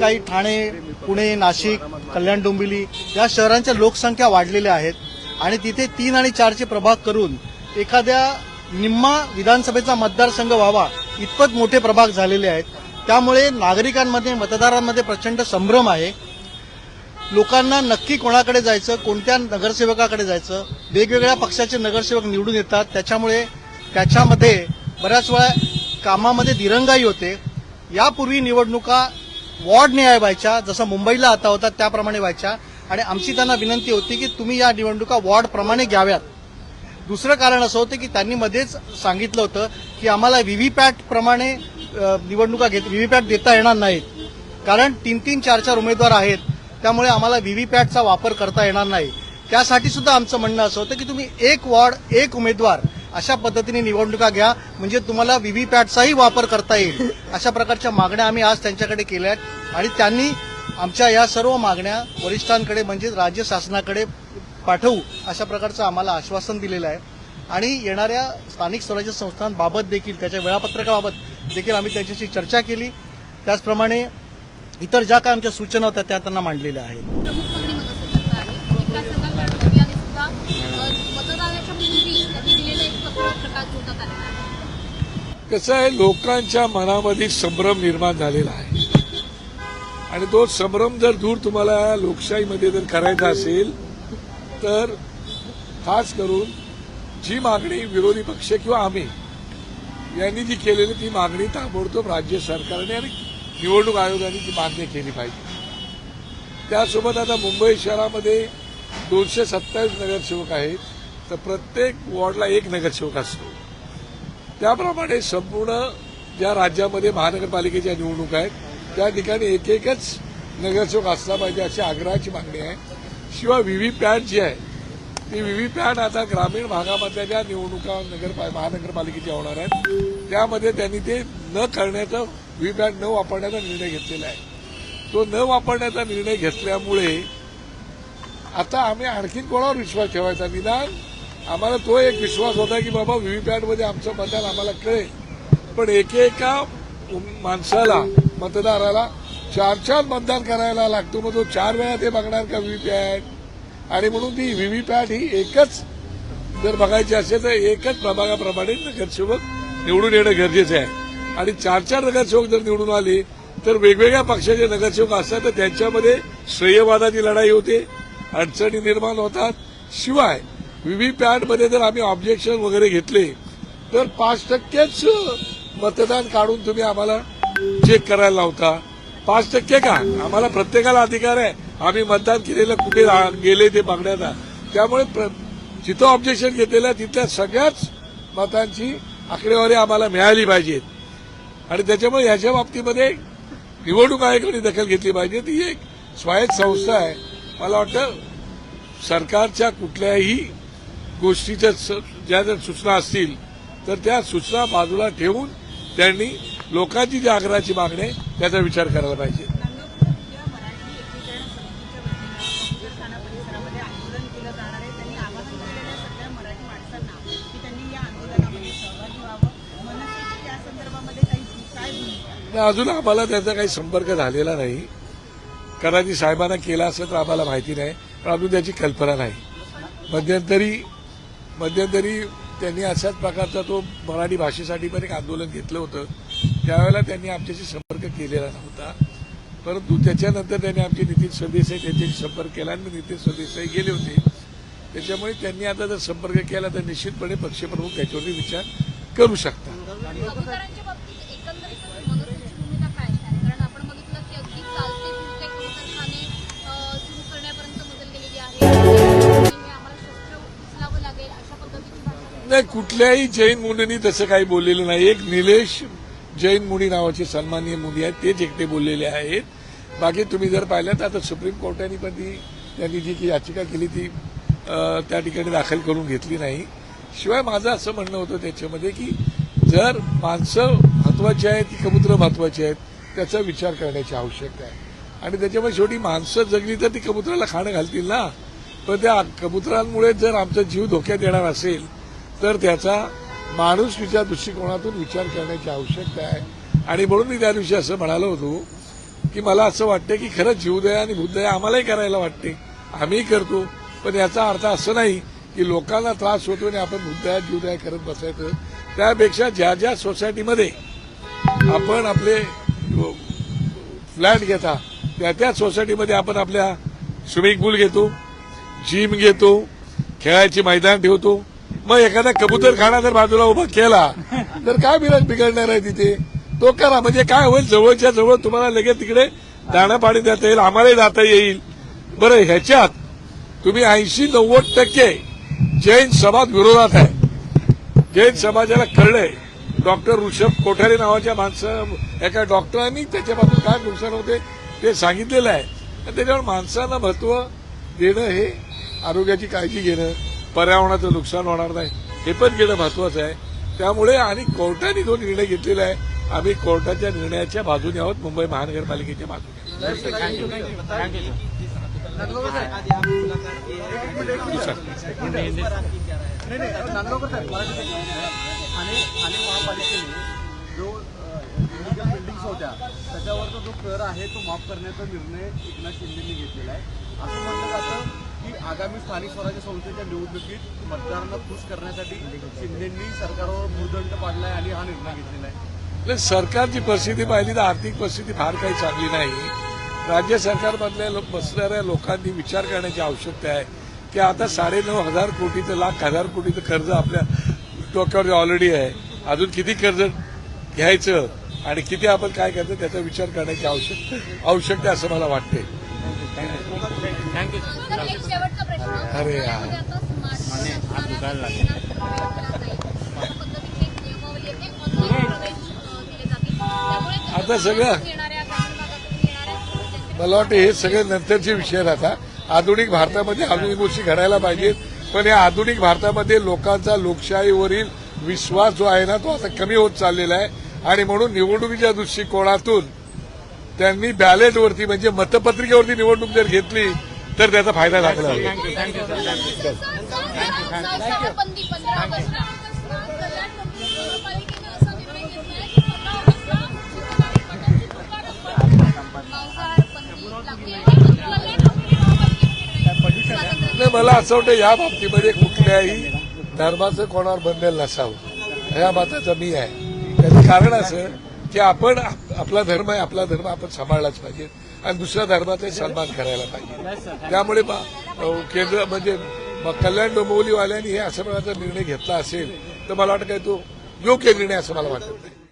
काही ठाणे पुणे नाशिक कल्याण डोंबिवली या शहरांच्या लोकसंख्या वाढलेल्या आहेत आणि तिथे तीन आणि चारचे प्रभाग करून एखाद्या निम्मा विधानसभेचा मतदारसंघ व्हावा इतपत मोठे प्रभाग झालेले आहेत. त्यामुळे नागरिकांमध्ये मतदारांमध्ये प्रचंड संभ्रम आहे. लोकांना नक्की कोणाकडे जायचं कोणत्या नगरसेवकाकडे जायचं वेगवेगळ्या पक्षाचे नगरसेवक निवडून येतात. त्याच्यामुळे त्याच्यामध्ये बऱ्याच वेळा कामामध्ये दिरंगाई होते. यापूर्वी निवडणुका वॉर्ड न्याय व्हायच्या जसं मुंबईला आता होता त्याप्रमाणे व्हायच्या. आणि आमची त्यांना विनंती होती की तुम्ही या निवडणुका वॉर्डप्रमाणे घ्याव्यात. दुसरं कारण असं होतं की त्यांनी मध्येच सांगितलं होतं की आम्हाला व्हीव्हीपॅट प्रमाणे निवडणुका घेत व्हीव्हीपॅट देता येणार नाहीत. कारण तीन तीन चार चार उमेदवार आहेत त्यामुळे आम्हाला व्हीव्हीपॅटचा वापर करता येणार नाही. त्यासाठी सुद्धा आमचं म्हणणं असं होतं की तुम्ही एक वॉर्ड एक उमेदवार अशा पद्धतीने निवडणुका घ्या म्हणजे तुम्हाला व्हीव्हीपॅटचाही वापर करता येईल. अशा प्रकारच्या मागण्या आम्ही आज त्यांच्याकडे केल्या आहेत. आणि त्यांनी आमच्या या सर्व मागण्या वरिष्ठांकडे म्हणजे राज्य शासनाकडे पाठवू अशा प्रकारचं आम्हाला आश्वासन दिलेलं आहे. आणि येणाऱ्या स्थानिक स्वराज्य संस्थांबाबत देखील त्याच्या वेळापत्रकाबाबत देखील आम्ही त्यांच्याशी चर्चा केली. त्याचप्रमाणे इतर ज्या काय आमच्या सूचना होत्या त्या त्यांना मांडलेल्या आहेत. मतदानाच्या कसं आहे लोकांच्या मनामध्ये संभ्रम निर्माण झालेला आहे. आणि तो संभ्रम जर दूर तुम्हाला लोकशाहीमध्ये जर करायचा असेल तर खास करून जी मागणी विरोधी पक्ष किंवा आम्ही यांनी जी केलेली ती मागणी ताबडतोब राज्य सरकारने आणि निवडणूक आयोगाने ती मान्य केली पाहिजे. त्यासोबत आता मुंबई शहरामध्ये दोनशे सत्तावीस नगरसेवक आहेत. तर प्रत्येक वॉर्डला एक नगरसेवक असतो. त्याप्रमाणे संपूर्ण ज्या राज्यामध्ये महानगरपालिकेच्या निवडणुका आहेत त्या ठिकाणी एक एकच नगरसेवक असला पाहिजे अशी आग्रहाची मागणी आहे. शिवाय व्हीव्हीपॅट जी आहे ती व्हीव्हीपॅट आता ग्रामीण भागामधल्या ज्या निवडणुका नगर महानगरपालिकेच्या होणार आहेत त्यामध्ये त्यांनी ते न करण्याचा व्हीव्हीपॅट न वापरण्याचा निर्णय घेतलेला आहे. तो न वापरण्याचा निर्णय घेतल्यामुळे आता आम्ही आणखीन कोणावर विश्वास ठेवायचा? निदान आम्हाला तो एक विश्वास होता की बाबा व्हीव्हीपॅटमध्ये आमचं मतदान आम्हाला कळेल. पण एकेका माणसाला मतदाराला चार चार मतदान करायला लागतो. मग तो चार वेळा ते बघणार का व्हीव्हीपॅट? आणि म्हणून ती व्हीव्हीपॅट ही एकच जर बघायची असेल तर एकच प्रभागाप्रमाणे नगरसेवक निवडून येणं गरजेचं आहे. आणि चार चार नगरसेवक जर निवडून आले तर वेगवेगळ्या पक्षाचे नगरसेवक असतात तर त्यांच्यामध्ये श्रेयवादाची लढाई होते अडचणी निर्माण होतात. शिवाय व्हीव्हीपॅटमध्ये जर आम्ही ऑब्जेक्शन वगैरे घेतले तर पाच टक्केच मतदान काढून तुम्ही आम्हाला चेक करायला लावता. पाच टक्के का? आम्हाला प्रत्येकाला अधिकार आहे. आम्ही मतदान केलेलं कुठे गेले ते बघण्याचा. त्यामुळे प्र- जिथं ऑब्जेक्शन घेतलेलं आहे तिथल्या सगळ्याच मतांची आकडेवारी आम्हाला मिळाली पाहिजेत. आणि त्याच्यामुळे ह्याच्या बाबतीमध्ये निवडणूक आयोगाने दखल घेतली पाहिजे. ती एक स्वायत्त संस्था आहे. मला वाटतं सरकारच्या कुठल्याही गोष्टीच्या स- ज्या जर सूचना असतील तर त्या सूचना बाजूला ठेवून त्यांनी लोकांची जी आग्रहाची मागणी आहे त्याचा विचार करायला पाहिजे. अजून आम्हाला त्याचा काही संपर्क झालेला नाही. कदाचित साहेबांना केला असेल तर आम्हाला माहिती नाही पण अजून त्याची कल्पना नाही. मध्यंतरी मध्यंतरी त्यांनी अशाच प्रकारचा तो मराठी भाषेसाठी पण एक आंदोलन घेतलं होतं. त्यावेळेला त्यांनी आमच्याशी संपर्क केलेला नव्हता. परंतु त्याच्यानंतर त्यांनी आमचे नितीन सरदेसाई त्यांच्याशी संपर्क केला आणि नितीन सरदेसाई गेले होते. त्याच्यामुळे त्यांनी आता जर संपर्क केला तर निश्चितपणे पक्षप्रमुख त्याच्यावरती विचार करू शकतात. नाही कुठल्याही जैन मुनींनी तसं काही बोललेलं नाही. एक निलेश जैन मुनी नावाचे सन्माननीय मुनी आहेत तेच एकटे बोललेले आहेत. बाकी तुम्ही जर पाहिलं तर आता सुप्रीम कोर्टाने पण ती त्यांनी जी की याचिका केली ती त्या ठिकाणी दाखल करून घेतली नाही. शिवाय माझं असं म्हणणं होतं त्याच्यामध्ये की जर माणसं महत्वाची आहेत की कबुतरं महत्वाची आहेत त्याचा विचार करण्याची आवश्यकता आहे. आणि त्याच्यामुळे शेवटी माणसं जगली तर ती कबुतराला खाणं घालतील ना. पण त्या कबुतरांमुळे जर आमचा जीव धोक्यात येणार असेल तर त्याचा माणुसकीच्या दृष्टिकोनातून विचार करण्याची आवश्यकता आहे. आणि म्हणून मी त्या दिवशी असं म्हणालो होतो की मला असं वाटतं की खरंच जीवदया आणि बुद्धया आम्हालाही करायला वाटते. आम्हीही करतो. पण याचा अर्थ असं नाही की लोकांना त्रास होतो आणि आपण बुद्धया जीवदया करत बसायचं. त्यापेक्षा ज्या ज्या सोसायटीमध्ये आपण आपले फ्लॅट घेता त्या त्या सोसायटीमध्ये आपण आपल्या स्विमिंग पूल घेतो जिम घेतो खेळायची मैदान ठेवतो मग एखादा कबूतर खाना जर बाजूला उभा केला तर काय बिराज बिघडणार आहे तिथे? तो करा. म्हणजे काय होईल? जवळच्या जवळ तुम्हाला लगेच तिकडे दाणं पाणी देता येईल आम्हालाही जाता येईल. बरं ह्याच्यात तुम्ही ऐंशी नव्वद टक्के जैन समाज विरोधात आहे. जैन समाजाला कळलंय. डॉक्टर ऋषभ कोठारे नावाच्या माणसं एका डॉक्टरांनी त्याच्यापासून काय नुकसान होते ते सांगितलेलं आहे. आणि त्याच्यावर माणसांना महत्त्व देणं हे आरोग्याची काळजी घेणं पर्यावरणाचं नुकसान होणार नाही. हे पण घेणं महत्वाचं आहे. त्यामुळे आणि कोर्टाने जो निर्णय घेतलेला आहे आम्ही कोर्टाच्या निर्णयाच्या बाजूने आहोत मुंबई महानगरपालिकेच्या बाजूने. ठाणे ठाणे महापालिकेने जो इलिगल बिल्डिंग्स होत्या त्याच्यावरचा जो कर आहे तो माफ करण्याचा निर्णय एकनाथ शिंदेनी घेतलेला आहे. असं म्हटलं जातं की आगामी स्थानिक स्वराज्य संस्थेच्या निवडणुकीत मतदारांना खुश करण्यासाठी शिंदेंनी सरकारवर भूदंड पाडलाय आणि हा निर्णय घेतलेला आहे. सरकारची परिस्थिती पाहिली तर आर्थिक परिस्थिती फार काही चांगली नाही राज्य सरकारमधल्या लो- बसणाऱ्या लोकांनी विचार करण्याची आवश्यकता आहे की आता साडेनऊ हजार कोटीचं लाख हजार कोटीचं कर्ज आपल्या डोक्यावर ऑलरेडी आहे अजून किती कर्ज घ्यायचं आणि किती आपण काय करायचं त्याचा विचार करण्याची आवश्यक आवश्यकता असं मला वाटते अरे आता सगळं- मला वाटतं हे सगळे नंतरचे विषय राहतात आधुनिक भारतामध्ये आधुनिक गोष्टी घडायला पाहिजेत. पण या आधुनिक भारतामध्ये लोकांचा लोकशाहीवरील विश्वास जो आहे ना तो आता कमी होत चाललेला आहे. आणि म्हणून निवडणुकीच्या दृष्टिकोनातून त्यांनी बॅलेटवरती म्हणजे मतपत्रिकेवरती निवडणूक जर घेतली तर त्याचा फायदा झाला. लागली. नाही मला असं वाटतं या बाबतीमध्ये कुठल्याही धर्माचं कोणावर बंधन नसावं. या मताचं मी आहे. त्याचं कारण असं की आपण आपला धर्म आहे आपला धर्म आपण सांभाळलाच पाहिजे. आणि दुसऱ्या धर्माचा सन्मान करायला पाहिजे. त्यामुळे केंद्र म्हणजे कल्याण डोंबिवलीवाल्यांनी हे अशा प्रकारचा निर्णय घेतला असेल तर मला वाटतं काय तो योग्य निर्णय असं मला वाटत. नाही